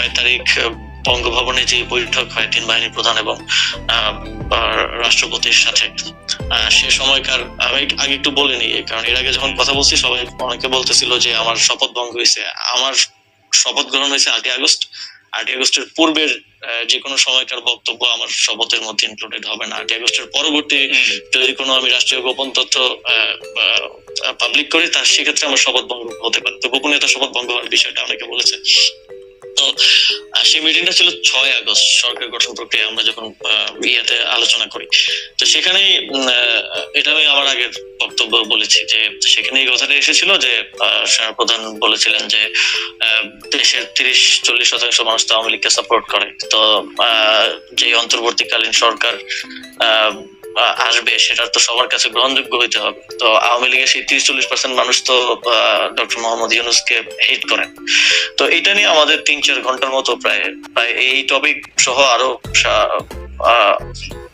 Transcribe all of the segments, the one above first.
ছয় তারিখ বঙ্গভবনে যে বৈঠক হয় তিন বাহিনী প্রধান এবং রাষ্ট্রপতির সাথে। সে সময়কার আমি আগে একটু বলে নিই কারণ এর আগে যখন কথা বলছি সবাই অনেকে বলতেছিল যে আমার শপথ ভঙ্গ হয়েছে। আমার শপথ গ্রহণ হয়েছে আটই আগস্ট। আটই আগস্টের পূর্বের যে কোনো সময়কার বক্তব্য আমার শপথের মধ্যে ইনক্লুডেড হবে না। আটই আগস্টের পরবর্তী যদি কোনো আমি রাষ্ট্রীয় গোপন তথ্য পাবলিক করি তার সেক্ষেত্রে আমার শপথ ভঙ্গ হতে পারে। তো গোপনীয়তা শপথ ভঙ্গ হওয়ার বিষয়টা অনেকে বলেছে। তো সেই মিটিংটা ছিল ছয় আগস্ট সরকার গঠন প্রক্রিয়া আমরা যখন ইয়েতে আলোচনা করি। তো আহ, এটা আমি আমার আগের বক্তব্য বলেছি যে সেখানে এই কথাটা এসেছিল যে সেনাপ্রধান বলেছিলেন যে দেশের তিরিশ চল্লিশ শতাংশ মানুষ তো আওয়ামী লীগকে সাপোর্ট করে। তো যে অন্তর্বর্তীকালীন সরকার আসবে, সেটা তো সবার কাছে গ্রহণযোগ্য হইতে হবে। তো আওয়ামী লীগের সেই তিরিশ চল্লিশ পার্সেন্ট মানুষ তো ডক্টর মোহাম্মদ ইউনুসকে হেট করেন। তো এটা নিয়ে আমাদের তিন চার ঘণ্টার মতো প্রায় প্রায় এই টপিক সহ আরও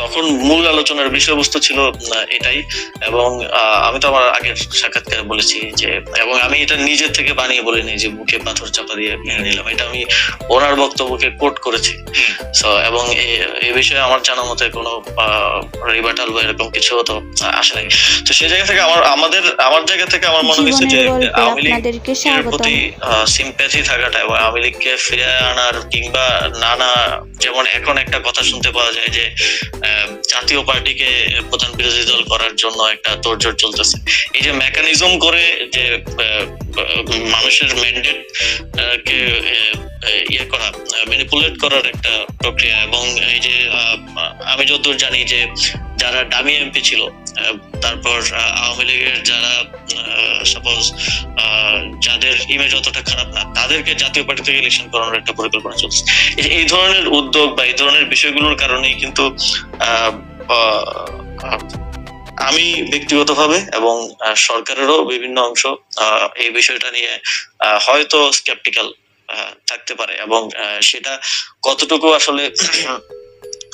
তখন মূল আলোচনার বিষয়বস্তু ছিল এটাই। এবং আমি তো আমার আগের সাক্ষাৎকারে বলেছি যে এবং আমি এটা নিজের থেকে বানিয়ে বলিনি যে বুকে পাথর চাপা দিয়ে মেনে নিলাম। এটা আমি ওনার বক্তব্যকে কোট করেছি। এবং এই বিষয়ে আমার জানা মতে কোনো রিবাটাল বা এরকম কিছু তো আসে নাই। তো সেই জায়গা থেকে আমার আমাদের আমার জায়গা থেকে আমার মনে হয়েছে যে আওয়ামী লীগ আপনাদেরকে এর স্বাগত প্রতি সিম্প্যাথি থাকাটা এবং আওয়ামী লীগকে ফিরে আনার কিংবা নানা যেমন এখন একটা কথা শুনতে পাওয়া যায় যে জাতীয় পার্টিকে প্রধান বিরোধী দল করার জন্য একটা তোড়জোড় চলতেছে। এই যে মেকানিজম করে যে মানুষের ম্যান্ডেট কে ইয়ে করা ম্যানিপুলেট করার একটা প্রক্রিয়া। এবং এই যে আমি যতদূর জানি যে যারা ডামি এমপি ছিল তারপর আওয়ামী লীগের যারা সাপোজ যাদের ইমেজ অতটা খারাপ না তাদেরকে জাতীয় পার্টি থেকে ইলেকশন করানোর একটা পরিকল্পনা চলছে। এই- ধরনের উদ্যোগ বা এই ধরনের বিষয়গুলোর কারণেই কিন্তু আহ, আমি ব্যক্তিগতভাবে এবং সরকারেরও বিভিন্ন অংশ এই বিষয়টা নিয়ে হয়তো স্কেপটিক্যাল থাকতে পারে এবং সেটা কতটুকু আসলে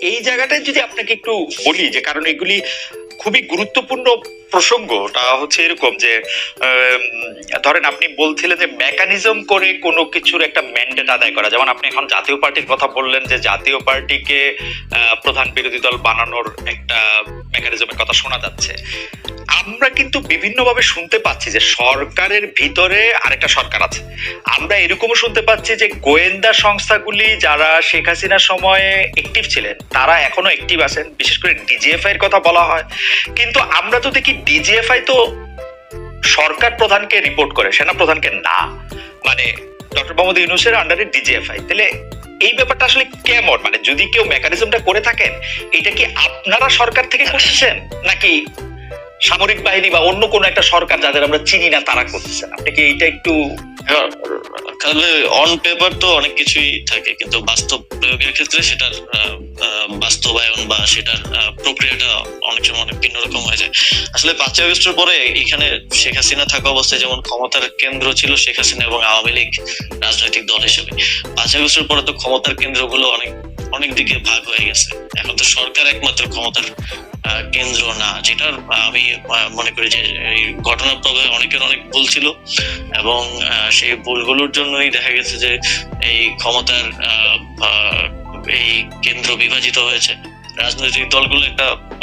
এই জায়গাটায় যদি আপনাকে একটু বলি যে কারণ এগুলি খুবই গুরুত্বপূর্ণ প্রসঙ্গটা হচ্ছে এরকম যে ধরেন আপনি বলছিলেন যে মেকানিজম করে কোনো কিছুর একটা ম্যান্ডেট আদায় করা। যেমন আপনি এখন জাতীয় পার্টির কথা বললেন যে, জাতীয় পার্টিকে প্রধান বিরোধী দল বানানোর একটা মেকানিজমের কথা শোনা যাচ্ছে। আমরা কিন্তু বিভিন্নভাবে শুনতে পাচ্ছি যে, সরকারের ভিতরে আরেকটা সরকার আছে। আমরা এরকমও শুনতে পাচ্ছি যে, গোয়েন্দা সংস্থাগুলি যারা শেখ হাসিনার সময়ে অ্যাক্টিভ ছিলেন, তারা এখনও অ্যাক্টিভ আছেন। বিশেষ করে ডিজিএফআই এর কথা বলা হয়। কিন্তু আমরা তো দেখি ডিজিএফআই তো সরকার প্রধানকে রিপোর্ট করে, সেনা প্রধানকে না। মানে ডক্টর মোহাম্মদ ইউনুসের আন্ডারে ডিজিএফআই তাহলে এই ব্যাপারটা আসলে কেমন? মানে যদি কেউ মেকানিজমটা করে থাকেন, এটা কি আপনারা সরকার থেকে করতেছেন? নাকি সামরিক বাহিনী বা অন্য কোনো একটা সরকার যাদের আমরা চিনি না, তারা করতেছেন? আপনি কি এইটা একটু তাহলে অন পেপার তো অনেক কিছুই থাকে, কিন্তু বাস্তব প্রয়োগের ক্ষেত্রে সেটার বাস্তবায়ন বা সেটার প্রক্রিয়াটা অনেক সময় অনেক ভিন্ন রকম হয়ে যায়। আসলে পাঁচই আগস্টের পরে এখানে শেখ হাসিনা থাকা অবস্থায় যেমন ক্ষমতার কেন্দ্র ছিল শেখ হাসিনা এবং আওয়ামী লীগ রাজনৈতিক দল হিসেবে। পাঁচই আগস্টের পরে তো ক্ষমতার কেন্দ্রগুলো অনেক অনেক দিকে ভাগ হয়ে গেছে। এখন তো সরকার একমাত্র ক্ষমতার কেন্দ্র না, যেটার আমি মনে করি যে এই ঘটনার প্রভাবে অনেকের অনেক ভুল ছিল এবং সেই ভুলগুলোর জন্যই দেখা গেছে যে এই ক্ষমতার এই কেন্দ্র বিভাজিত হয়েছে। রাজনৈতিক দলগুলো একটা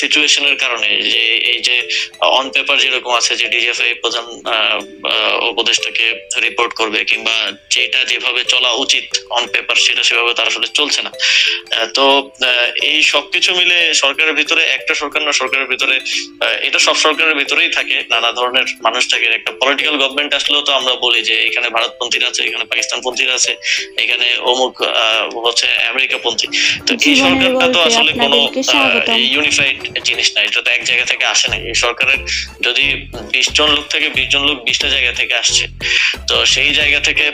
সিচুয়েশনের কারণে যে এই যে অন পেপার যেরকম আছে যে ডিজিএফআই প্রধান উপদেষ্টাকে রিপোর্ট করবে কিংবা যেটা যেভাবে চলা উচিত অন পেপার সেটা সেভাবে তার আসলে চলছে না। তো এই সবকিছু মিলে সরকারের ভিতরে একটা সরকার না সরকারের ভিতরে এটা সব সরকারের ভিতরেই থাকে। নানা ধরনের মানুষ থাকে একটা পলিটিক্যাল গভর্নমেন্ট আসলেও তো আমরা বলি যে এখানে ভারতপন্থীরা আছে এখানে পাকিস্তানপন্থীরা আছে এখানে অমুক হচ্ছে আমেরিকাপন্থী। তো এই সরকারটা তো আসলে কোনো আপনাদেরকে স্বাগতম। জিনিস না, এটা তো এক জায়গা থেকে আসে না। এই সরকারের যদি বিশ জন লোক থেকে বিশ জন লোক বিশটা জায়গা থেকে আসছে, তো সেই জায়গা থেকে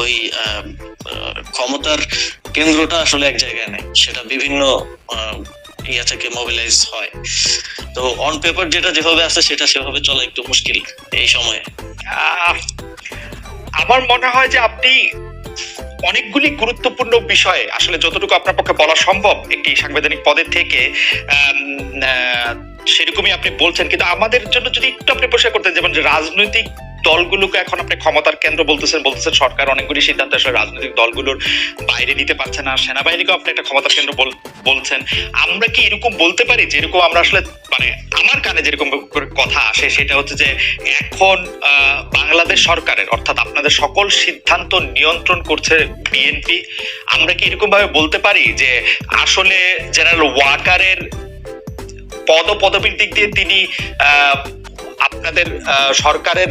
ওই ক্ষমতার কেন্দ্রটা আসলে এক জায়গায় নেই। সেটা বিভিন্ন ইয়া থেকে মোবিলাইজ হয়। তো অন পেপার যেটা যেভাবে আছে, সেটা সেভাবে চলা একটু মুশকিল এই সময়ে। আমার মনে হয় যে আপনি অনেকগুলি গুরুত্বপূর্ণ বিষয়ে আসলে যতটুকু আপনার পক্ষে বলা সম্ভব একটি সাংবিধানিক পদের থেকে সেরকমই আপনি বলছেন। কিন্তু আমাদের জন্য যদি একটু আপনি প্রশ্ন করতেন, যেমন রাজনৈতিক দলগুলোকে এখন আপনি ক্ষমতার কেন্দ্র বলতেছেন বলতেছেন সরকার অনেকগুলি সিদ্ধান্ত আসলে রাজনৈতিক দলগুলোর বাইরে নিতে পারছে না, সেনাবাহিনীকেও আপনি একটা ক্ষমতার কেন্দ্র বলছেন। আমরা কি এরকম বলতে পারি যে এরকম আমরা আসলে মানে আমার কানে যেরকম কথা আসে সেটা হচ্ছে যে এখন বাংলাদেশ সরকারের অর্থাৎ আপনাদের সকল সিদ্ধান্ত নিয়ন্ত্রণ করছে বিএনপি, আমরা কি এরকম ভাবে বলতে পারি যে আসলে জেনারেল ওয়াকারের পদ পদবীর দিক দিয়ে তিনি আপনাদের সরকারের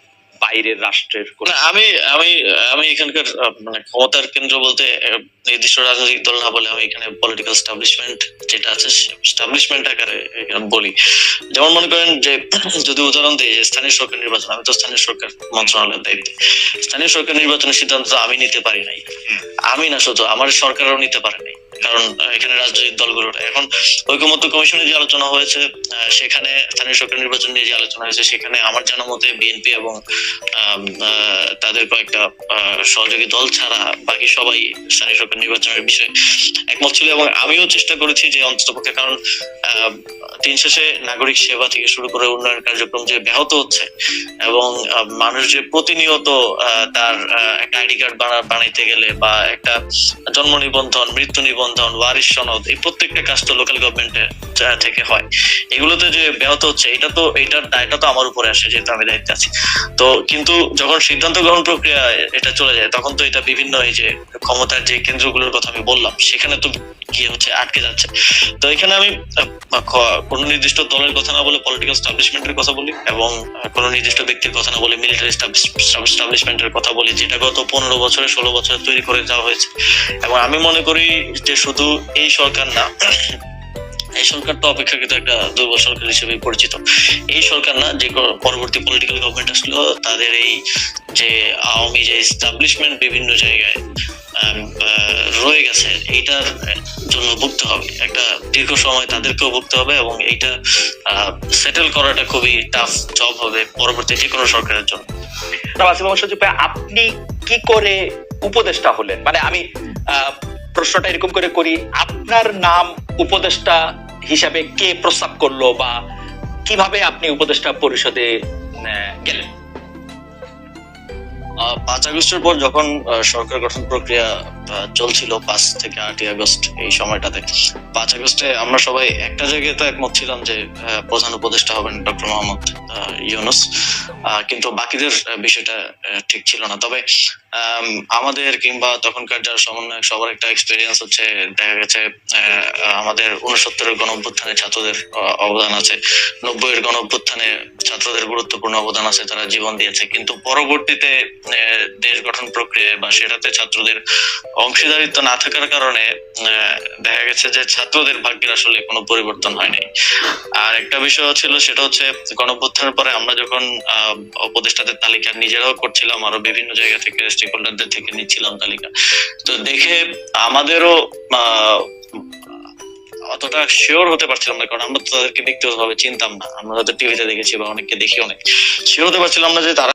বাইরের রাষ্ট্রের না আমি আমি আমি এখানকার মানে ক্ষমতার কেন্দ্র বলতে নির্দিষ্ট রাজনৈতিক দল না বলে আমি এখানে পলিটিক্যাল স্টাবলিশমেন্ট যেটা আছে স্টাবলিশমেন্ট আকারে বলি। যেমন মনে করেন যে যদি উদাহরণ দিই যে স্থানীয় সরকার নির্বাচন আমি তো স্থানীয় সরকার মন্ত্রণালয়ের দায়িত্বে। স্থানীয় সরকার নির্বাচনের সিদ্ধান্ত আমি নিতে পারি নাই। আমি না শুধু আমার সরকারও নিতে পারে নাই। কারণ এখানে রাজনৈতিক দলগুলোর এখন ঐক্যমত্য কমিশনে যে আলোচনা হয়েছে সেখানে স্থানীয় সরকার নির্বাচন নিয়ে যে আলোচনা হয়েছে সেখানে আমার জানা মতে বিএনপি এবং তাদের কয়েকটা আহ, সহযোগী দল ছাড়া বাকি সবাই স্থানীয় সরকার নির্বাচনের বিষয়ে একমত ছিল। এবং আমিও চেষ্টা করেছি যে অন্ততপক্ষে কারণ আহ, দিন শেষে নাগরিক সেবা থেকে শুরু করে উন্নয়ন কার্যক্রম যে ব্যাহত হচ্ছে এবং মানুষ যে প্রতিনিয়ত তার একটা আইডি কার্ড বানাইতে গেলে বা একটা জন্ম নিবন্ধন, মৃত্যু নিবন্ধন, ওয়ারিশ সনদ, এই প্রত্যেকটা কাজ তো লোকাল গভর্নমেন্টের থেকে হয়। এগুলোতে যে ব্যাহত হচ্ছে, এটা তো, এটার দায়টা তো আমার উপরে আসে যেহেতু আমি দায়িত্বে আছি। তো কিন্তু যখন সিদ্ধান্ত গ্রহণ প্রক্রিয়া এটা চলে যায়, তখন তো এটা বিভিন্ন এই যে ক্ষমতার যে কেন্দ্রগুলোর কথা আমি বললাম, সেখানে তো গিয়ে হচ্ছে আটকে যাচ্ছে। তো এখানে আমি কোনো নির্দিষ্ট দলের কথা না বলে পলিটিক্যাল স্টাবলিশমেন্টের কথা বলি এবং কোনো নির্দিষ্ট ব্যক্তির কথা না বলে মিলিটারি স্টাবলিশমেন্টের কথা বলি যেটা গত পনেরো বছরে, ষোলো বছরে তৈরি করে যাওয়া হয়েছে। এবং আমি মনে করি যে শুধু এই সরকার না এই সরকার তো অপেক্ষাকৃত একটা দুর্বল সরকার হিসেবে পরিচিত। এই সরকার না, যে পরবর্তী পলিটিক্যাল গভর্নমেন্ট আসলো, তাদের এই যে আওয়ামী যে এস্টাবলিশমেন্ট বিভিন্ন জায়গায় রয়ে গেছে, এইটার জন্য ভুগতে হবে। একটা দীর্ঘ সময় তাদেরকেও ভুগতে হবে এবং এইটা সেটেল করাটা খুবই টাফ জব হবে পরবর্তী যে কোনো সরকারের জন্য। আপনি কি করে উপদেষ্টা হলেন? মানে আমি প্রশ্নটা এরকম করে করি, আপনার নাম উপদেষ্টা হিসাবে কে প্রস্তাব করল বা কীভাবে আপনি উপদেষ্টা পরিষদে গেলেন? পাঁচ আগস্টের পর যখন সরকার গঠন প্রক্রিয়া চলছিল পাঁচ থেকে আটই আগস্ট এই সময়টাতে, পাঁচ আগস্টে আমরা সবাই একটা জায়গায় তো একমত ছিলাম যে প্রধান উপদেষ্টা হবেন ডক্টর মোহাম্মদ। ইউনুস। কিন্তু বাকিদের বিষয়টা ঠিক ছিল না। তবে আমাদের কিংবা তখনকার যারা সমন্বয়ক, সবার একটা এক্সপিরিয়েন্স হচ্ছে, দেখা গেছে আমাদের উনসত্তরের গণ অভ্যুত্থানে ছাত্রদের অবদান আছে। নব্বইয়ের গণ অভ্যুত্থানে ছাত্রদের গুরুত্বপূর্ণ অবদান আছে, তারা জীবন দিয়েছে। কিন্তু পরবর্তীতে দেশ গঠন প্রক্রিয়া বা সেটাতে ছাত্রদের অংশীদারিত্ব না থাকার কারণে দেখা গেছে যে ছাত্রদের ভাগ্যের আসলে কোনো পরিবর্তন হয়নি। আর একটা বিষয় ছিল, সেটা হচ্ছে গণঅভ্যুত্থানের পরে আমরা যখন উপদেষ্টাদের তালিকা নিজেরাও করছিলাম, আরও বিভিন্ন জায়গা থেকে স্টেক হোল্ডারদের থেকে নিচ্ছিলাম তালিকা। তো দেখে আমাদেরও অতটা শিওর হতে পারছিলাম না, কারণ আমরা তো তাদেরকে ব্যক্তিগত ভাবে চিনতাম না। আমরা হয়তো টিভিতে দেখেছি বা অনেককে দেখি অনেক। শিওর হতে পারছিলাম না যে তারা